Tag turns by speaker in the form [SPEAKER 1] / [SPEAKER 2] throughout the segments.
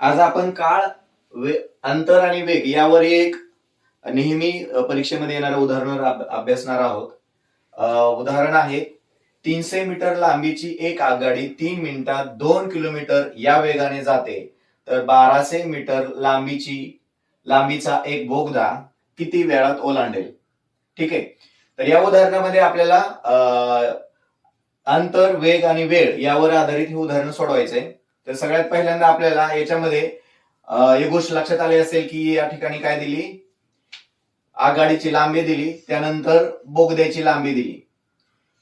[SPEAKER 1] आज आपण काळ वे- अंतर आणि वेग यावर एक नेहमी परीक्षेमध्ये येणारं उदाहरण अभ्यासणार आहोत. उदाहरण आहे तीनशे मीटर लांबीची एक आगगाडी तीन मिनिटात दोन किलोमीटर या वेगाने जाते. तर बाराशे मीटर लांबीची लांबीचा एक बोगदा किती वेळात ओलांडेल? ठीक आहे? तर या उदाहरणामध्ये आपल्याला अंतर वेग आणि वेळ यावर आधारित हे उदाहरण सोडवायचंय. तर सगळ्यात पहिल्यांदा आपल्याला याच्यामध्ये ही एक गोष्ट लक्षात आली असेल की या ठिकाणी काय दिली? आघाडीची लांबी दिली त्यानंतर बोगद्याची लांबी दिली.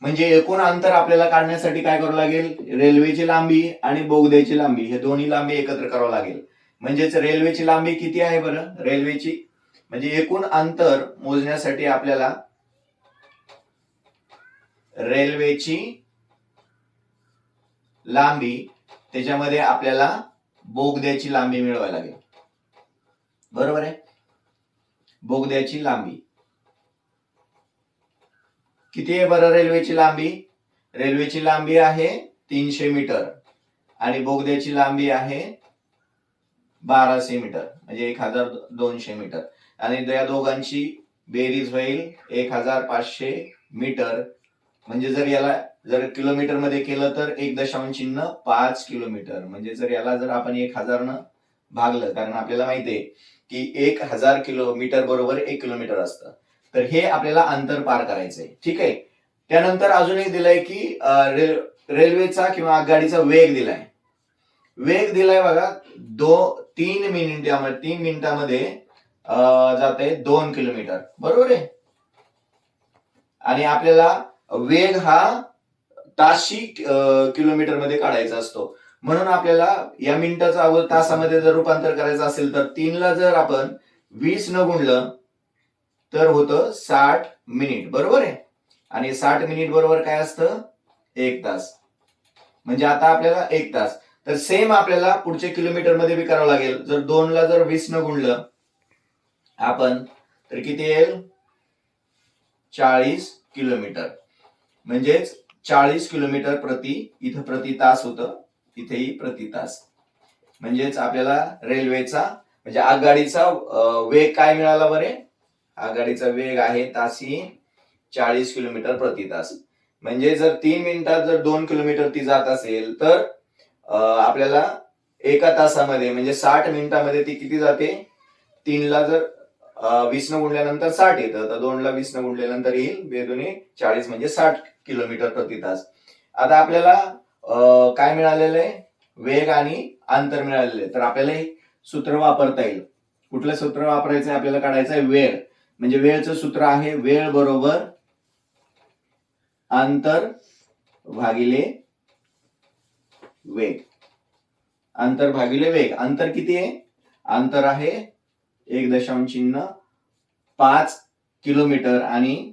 [SPEAKER 1] म्हणजे एकूण अंतर आपल्याला काढण्यासाठी काय करावं लागेल? रेल्वेची लांबी आणि बोगद्याची लांबी हे दोन्ही लांबी एकत्र करावं लागेल. म्हणजेच रेल्वेची लांबी किती आहे बरं? रेल्वेची म्हणजे एकूण अंतर मोजण्यासाठी आपल्याला रेल्वेची लांबी त्याच्यामध्ये आपल्याला बोगद्याची लांबी मिळवायला लागेल. बरोबर आहे? बोगद्याची लांबी. किती आहे बरं रेल्वेची लांबी? रेल्वेची लांबी आहे तीनशे मीटर. आणि बोगद्याची लांबी आहे बाराशे मीटर म्हणजे एक हजार दोनशे मीटर. आणि या दोघांची बेरीज होईल एक हजार पाचशे मीटर. म्हणजे जर याला जर किलोमीटरमध्ये केलं तर एक दशांश चिन्ह पाच किलोमीटर. म्हणजे जर याला जर आपण एक हजारनं भागलं कारण आपल्याला माहितीये की एक हजार किलोमीटर बरोबर एक किलोमीटर असतं. तर हे आपल्याला अंतर पार करायचंय. ठीक आहे? त्यानंतर अजून एक दिलंय की रेल- रेल्वेचा किंवा आगगाडीचा वेग दिलाय. वेग दिलाय बघा दो तीन मिनिटामध्ये तीन मिनिटामध्ये जाते दोन किलोमीटर. बरोबर आहे? आणि आपल्याला वेग हा ताशी किलोमीटरमध्ये काढायचा असतो. म्हणून आपल्याला या मिनिटाचा अगोदर तासामध्ये जर रूपांतर करायचं असेल तर तीनला जर आपण वीस न गुणलं तर होतं साठ मिनिट. बरोबर आहे? आणि साठ मिनिट बरोबर काय असतं? एक तास. म्हणजे आता आपल्याला एक तास. तर सेम आपल्याला पुढच्या किलोमीटरमध्ये बी करावं लागेल. जर दोनला जर वीस न गुणलं आपण तर किती येईल? चाळीस किलोमीटर म्हणजेच चाळीस किलोमीटर प्रति इथं प्रति तास होतं. इथेही प्रति तास. म्हणजेच आपल्याला रेल्वेचा म्हणजे आगगाडीचा वेग काय मिळाला बरे? आगगाडीचा वेग आहे तासी चाळीस किलोमीटर प्रति तास. म्हणजे जर तीन मिनिटात जर दोन किलोमीटर ती जात असेल तर आपल्याला एका तासामध्ये म्हणजे साठ मिनिटामध्ये ती किती जाते? तीनला जर वीस न गुणल्यानंतर साठ येतं. तर दोनला वीस न गुणल्यानंतर येईल. बेदोने चाळीस म्हणजे साठ किलोमीटर प्रति तास. आता आपल्याला काय मिळालेलं आहे? वेग आणि अंतर मिळालेलं आहे. तर आपल्याला हे सूत्र वापरता येईल. कुठलं सूत्र वापरायचं आहे? आपल्याला काढायचं आहे वेळ. म्हणजे वेळचं सूत्र आहे वेळ बरोबर अंतर भागिले वेग. अंतर भागिले वेग. अंतर किती आहे? अंतर आहे एक दशांश चिन्ह पाच किलोमीटर आणि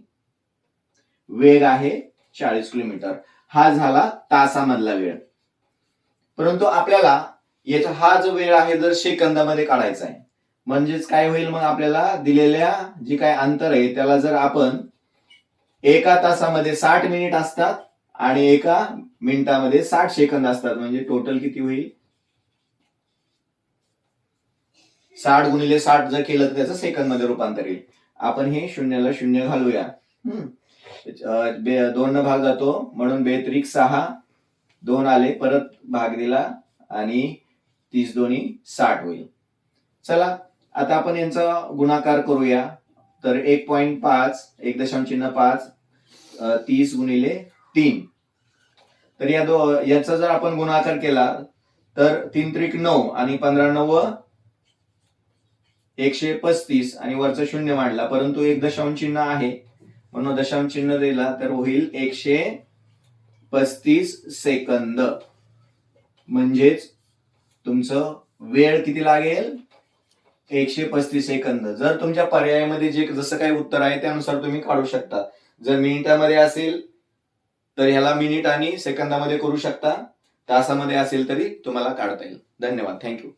[SPEAKER 1] वेग आहे चाळीस किलोमीटर. हा झाला तासामधला वेळ. परंतु आपल्याला याचा हा जो वेळ आहे जर सेकंदामध्ये काढायचा आहे. म्हणजेच काय होईल मग आपल्याला दिलेल्या जे काय अंतर आहे त्याला जर आपण एका तासामध्ये साठ मिनिट असतात आणि एका मिनिटामध्ये साठ सेकंद असतात म्हणजे टोटल किती होईल? साठ गुणिले साठ जर केलं तर त्याचं सेकंदमध्ये रूपांतर येईल. आपण हे शून्याला शून्य घालूया. हम्म. दोन भाग जातो. म्हणून बेत्रिक सहा दोन आले परत भाग दिला आणि तीस दोन्ही साठ होईल. चला आता आपण यांचा गुणाकार करूया. तर एक पॉइंट पाच एक दशांश चिन्ह पाच तीस गुणिले तीन. तर या दो याचा जर आपण गुणाकार केला तर तीन त्रिक नऊ आणि पंधरा नव्व एकशे पस्तीस आणि वरचा शून्य मांडला परंतु एक दशांश चिन्ह आहे. म्हणून दशांश चिन्ह दिला तर होईल एकशे पस्तीस सेकंद. म्हणजेच तुमचं वेळ किती लागेल? एकशे पस्तीस सेकंद. जर तुमच्या पर्यायामध्ये जे जसं काही उत्तर आहे त्यानुसार तुम्ही काढू शकता. जर मिनिटामध्ये असेल तर ह्याला मिनिट आणि सेकंदामध्ये करू शकता. तासामध्ये असेल तरी तुम्हाला काढता येईल. धन्यवाद. थँक्यू.